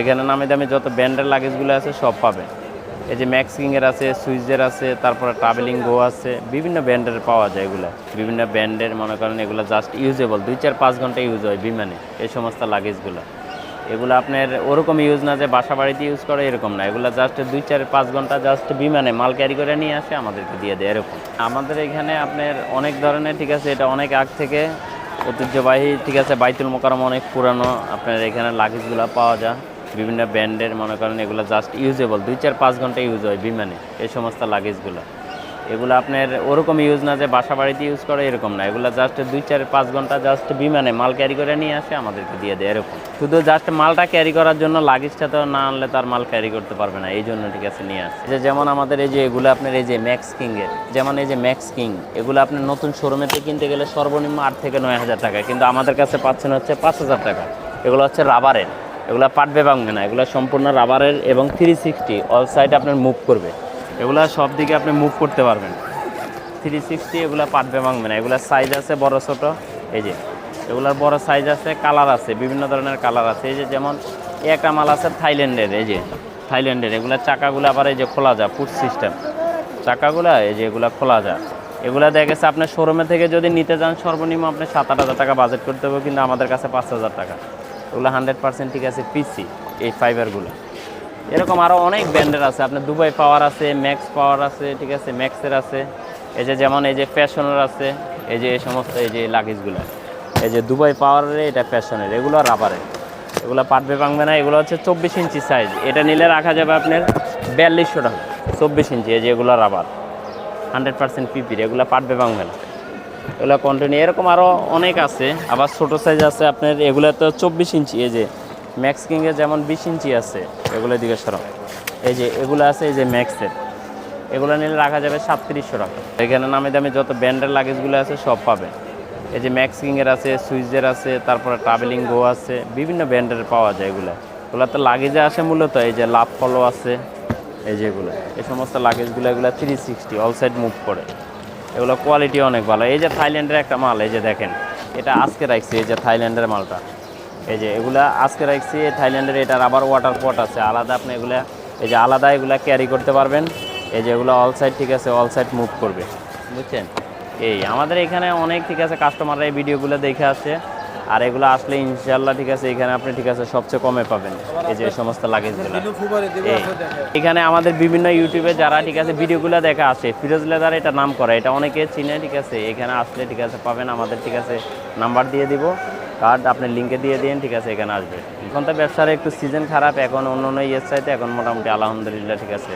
এখানে নামে দামে যত ব্র্যান্ডের লাগেজগুলো আছে সব পাবেন এই যে ম্যাক্স কিংয়ের আছে সুইজের আছে, তারপরে ট্রাভেলিং গো আছে, বিভিন্ন ব্র্যান্ডের পাওয়া যায় এগুলো। বিভিন্ন ব্র্যান্ডের মনে করেন এগুলো জাস্ট ইউজেবল দুই চার পাঁচ ঘণ্টা ইউজ হয় বিমানে, এই সমস্ত লাগেজগুলো এগুলো আপনার ওরকম ইউজ না যে বাসা বাড়িতে ইউজ করে এরকম না। এগুলো জাস্ট দুই চার পাঁচ ঘণ্টা জাস্ট বিমানে মাল ক্যারি করে নিয়ে আসে, আমাদেরকে দিয়ে দেয় এরকম। আমাদের এখানে আপনার অনেক ধরনের, ঠিক আছে, এটা অনেক আগ থেকে ঐতিহ্যবাহী, ঠিক আছে, বাইতুল মোকারম অনেক পুরানো আপনার এখানে লাগেজগুলো পাওয়া যায়। বিভিন্ন ব্র্যান্ডের, মনে করেন এগুলো জাস্ট ইউজেবল দুই চার পাঁচ ঘণ্টা ইউজ হয় বিমানে, এই সমস্ত লাগেজগুলো এগুলো আপনার ওরকম ইউজ না যে বাসা বাড়িতে ইউজ করে এরকম না। এগুলো জাস্ট দুই চার পাঁচ ঘণ্টা জাস্ট বিমানে মাল ক্যারি করে নিয়ে আসে, আমাদেরকে দিয়ে দেয় এরকম। শুধু জাস্ট মালটা ক্যারি করার জন্য লাগেজটা তো না আনলে তার মাল ক্যারি করতে পারবে না, এই জন্য ঠিক আছে, নিয়ে আসে। যে যেমন আমাদের এই যে এগুলো আপনার এই যে ম্যাক্স কিংয়ের যেমন এই যে ম্যাক্স কিং এগুলো আপনার নতুন শোরুমেতে কিনতে গেলে সর্বনিম্ন আট থেকে নয় হাজার টাকা, কিন্তু আমাদের কাছে পাচ্ছেন হচ্ছে পাঁচ হাজার টাকা। এগুলো হচ্ছে রাবারের এগুলো পাটবে ভাঙবে না, এগুলো সম্পূর্ণ রাবারের এবং থ্রি সিক্সটি অল সাইড আপনার মুভ করবে। এগুলো সব দিকে আপনি মুভ করতে পারবেন। থ্রি সিক্সটি এগুলো পাটবে ভাঙবে না এগুলোর সাইজ আছে বড় ছোট, এই যে। এগুলোর বড় সাইজ আছে কালার আছে, বিভিন্ন ধরনের কালার আছে। এই যে যেমন একটা মাল আছে থাইল্যান্ডের এই যে থাইল্যান্ডের এগুলোর চাকাগুলো আবার এই যে খোলা যায় ফুট সিস্টেম চাকাগুলো এই যে এগুলো খোলা যায়। এগুলো দেখা গেছে আপনার শোরুমে থেকে যদি নিতে যান, সর্বনিম্ন আপনি সাত আট হাজার টাকা বাজেট করতে হবে, কিন্তু আমাদের কাছে পাঁচ হাজার টাকা। এগুলো হান্ড্রেড পার্সেন্ট ঠিক আছে পিসি এই ফাইবারগুলো এরকম আরও অনেক ব্র্যান্ডের আছে, আপনার দুবাই পাওয়ার আছে ম্যাক্স পাওয়ার আছে, ঠিক আছে ম্যাক্সের আছে। এই যে যেমন এই যে ফ্যাশনের আছে, এই যে এই সমস্ত এই যে লাগেজগুলো এই যে দুবাই পাওয়ারের, এটা ফ্যাশনের, এগুলো রাবারের এগুলো পাটবে ভাঙবে না, এগুলো হচ্ছে চব্বিশ ইঞ্চি সাইজ এটা নিলে রাখা যাবে আপনার বিয়াল্লিশশো টাকা, চব্বিশ ইঞ্চি, এই যে এগুলো রাবার হান্ড্রেড পার্সেন্ট পিপির এগুলো পাটবে ভাঙবে না। এগুলো কন্টিনিউ এরকম আরও অনেক আছে। আবার ছোটো সাইজ আছে আপনার, এগুলো তো চব্বিশ ইঞ্চি, এই যে ম্যাক্স কিংয়ে যেমন বিশ ইঞ্চি আছে, এগুলো দিকে সরম এই যে এগুলো আছে, এই যে ম্যাক্সের এগুলো নিলে রাখা যাবে সাতত্রিশশো টাকা। এখানে নামে দামে যত ব্র্যান্ডের লাগেজগুলো আছে, সব পাবে এই যে ম্যাক্স কিংয়ের আছে সুইজের আছে, তারপরে ট্রাভেলিং গো আছে, বিভিন্ন ব্র্যান্ডের পাওয়া যায় এগুলো। এগুলো তো লাগেজে আসে মূলত, এই যে লাভ ফলো আছে, এই যে এগুলো। এই সমস্ত লাগেজগুলো এগুলো three sixty all side move করে। এগুলো কোয়ালিটি অনেক ভালো। এই যে থাইল্যান্ডের একটা মাল, এই যে দেখেন, এটা আজকে রাখছি, এই যে থাইল্যান্ডের মালটা। এই যে এগুলা আজকে রাখছি থাইল্যান্ডের এটার আবার ওয়াটার পট আছে, আলাদা আপনি এগুলা, এই যে আলাদা এগুলা ক্যারি করতে পারবেন। এই যে এগুলো অল সাইড ঠিক আছে অল সাইড মুভ করবে। বুঝছেন? এই, আমাদের এখানে অনেক ঠিক আছে কাস্টমাররা এই ভিডিওগুলো দেখে আসে। আর এগুলো আসলে ইনশাল্লাহ ঠিক আছে এখানে আপনি ঠিক আছে সবচেয়ে কমে পাবেন। এই যে সমস্ত লাগেজগুলো এখানে আমাদের বিভিন্ন ইউটিউবে যারা ঠিক আছে ভিডিওগুলো দেখা আসে ফিরোজ লেদার এটা নাম করে এটা অনেকে চিনে ঠিক আছে এখানে আসলে ঠিক আছে পাবেন আমাদের ঠিক আছে নাম্বার দিয়ে দিব কার্ড আপনি লিঙ্কে দিয়ে দিন ঠিক আছে এখানে আসবে। এখন তো ব্যবসার একটু সিজন খারাপ এখন অন্য অন্য ইয়ের চাইতে এখন মোটামুটি আলহামদুলিল্লাহ ঠিক আছে।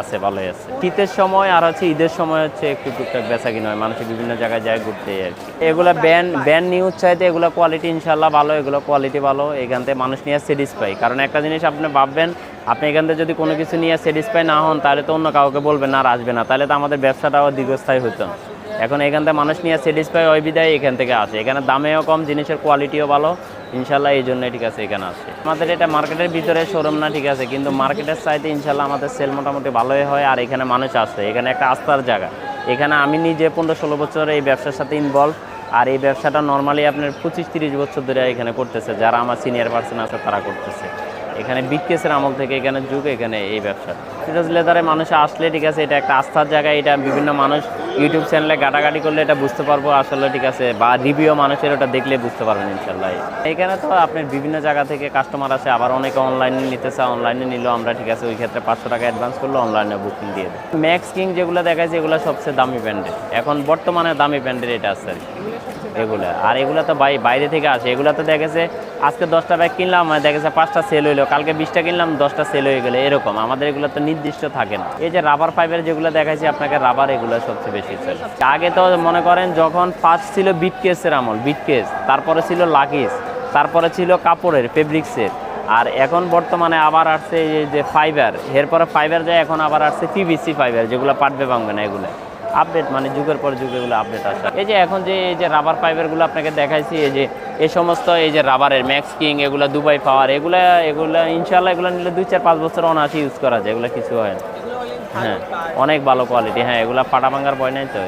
আছে, ভালোই আছে। শীতের সময় আর হচ্ছে ঈদের সময় হচ্ছে একটু টুকটাক বেচা কিনা হয় মানুষের বিভিন্ন জায়গায় যায় ঘুরতে আর কি। এগুলো ব্যান ব্যান নিউজ চাইতে এগুলো কোয়ালিটি ইনশাল্লাহ ভালো, এগুলো কোয়ালিটি ভালো, এখান থেকে মানুষ নিয়ে স্যাটিসফাই কারণ একটা জিনিস আপনি ভাববেন, আপনি এখান থেকে যদি কোনো কিছু নিয়ে স্যাটিসফাই না হন, তাহলে তো অন্য কাউকে বলবেন আর আসবে না। তাহলে তো আমাদের ব্যবসাটাও দীর্ঘস্থায়ী হতো না। এখন এখান থেকে মানুষ নিয়ে স্যাটিসফাই হয় বিদায় এখান থেকে আসে। এখানে দামেও কম, জিনিসের কোয়ালিটিও ভালো। ইনশাল্লাহ এই জন্যই ঠিক আছে এখানে আসে। আমাদের এটা মার্কেটের ভিতরে শোরুম না, ঠিক আছে, কিন্তু মার্কেটের সাইডে ইনশাল্লাহ আমাদের সেল মোটামুটি ভালোই হয় আর এখানে মানুষ আসে। এখানে একটা আস্থার জায়গা। এখানে আমি নিজে পনেরো ষোলো বছর এই ব্যবসার সাথে ইনভলভ আর এই ব্যবসাটা নর্মালি আপনার পঁচিশ তিরিশ বছর ধরে এখানে করতেছে। যারা আমার সিনিয়র পার্সন আছে, তারা করতেছে। এখানে বিকেসের আমল থেকে এখানে যুগ, এখানে এই ব্যবসা। সিরাজ লেদারে মানুষ আসলে ঠিক আছে, এটা একটা আস্থার জায়গা এটা বিভিন্ন মানুষ ইউটিউব চ্যানেলে গাটাগাটি করলে এটা বুঝতে পারব, আসলে ঠিক আছে, বা রিভিউ মানুষের ওটা দেখলে বুঝতে পারবেন ইনশাল্লাহ এখানে তো আপনার বিভিন্ন জায়গা থেকে কাস্টমার আছে আবার অনেকে অনলাইনে নিতে নিতেছে অনলাইনে নিলেও আমরা ঠিক আছে, ওই ক্ষেত্রে পাঁচশো টাকা অ্যাডভান্স করলে অনলাইনে বুকিং দিয়ে দেয় ম্যাক্স কিং যেগুলো দেখাচ্ছে এগুলো সবচেয়ে দামি ব্র্যান্ডের এখন বর্তমানে দামি ব্র্যান্ডের এটা আছে আর কি। এগুলো। আর এগুলো তো বাই বাইরে থেকে আসে। এগুলো তো দেখেছে আজকে দশটা ব্যাগ কিনলাম দেখেছে পাঁচটা সেল হইল। কালকে বিশটা কিনলাম, দশটা সেল হয়ে গেলো। এরকম। আমাদের এগুলো তো নির্দিষ্ট থাকে না। এই যে রাবার ফাইবার যেগুলো দেখাচ্ছি আপনাকে রাবার এগুলো সবচেয়ে বেশি সেল আগে তো মনে করেন যখন ফার্স্ট ছিল বিট কেসের আমল বিট কেস তারপরে ছিল লাকিস তারপরে ছিল কাপড়ের ফেব্রিক্সের আর এখন বর্তমানে আবার আসছে যে ফাইবার এরপরে ফাইবার যায়, এখন আবার আসছে পিভিসি ফাইবার যেগুলো পাটবে ভাঙবে না এগুলো। আপডেট মানে যুগের পর যুগ এগুলো আপডেট আসে। এই যে এখন যে, এই যে রাবার পাইপেরগুলো আপনাকে দেখাইছি, এই যে, এই সমস্ত, এই যে রাবারের ম্যাক্স কিং এগুলো দুবাই পাওয়ার এগুলো এগুলো ইনশাল্লাহ এগুলো নিলে দুই চার পাঁচ বছর অনায়াসে ইউজ করা যায়, এগুলো কিছু হয় না। হ্যাঁ অনেক ভালো কোয়ালিটি হ্যাঁ এগুলো ফাটা ভাঙার বয় নাই তো।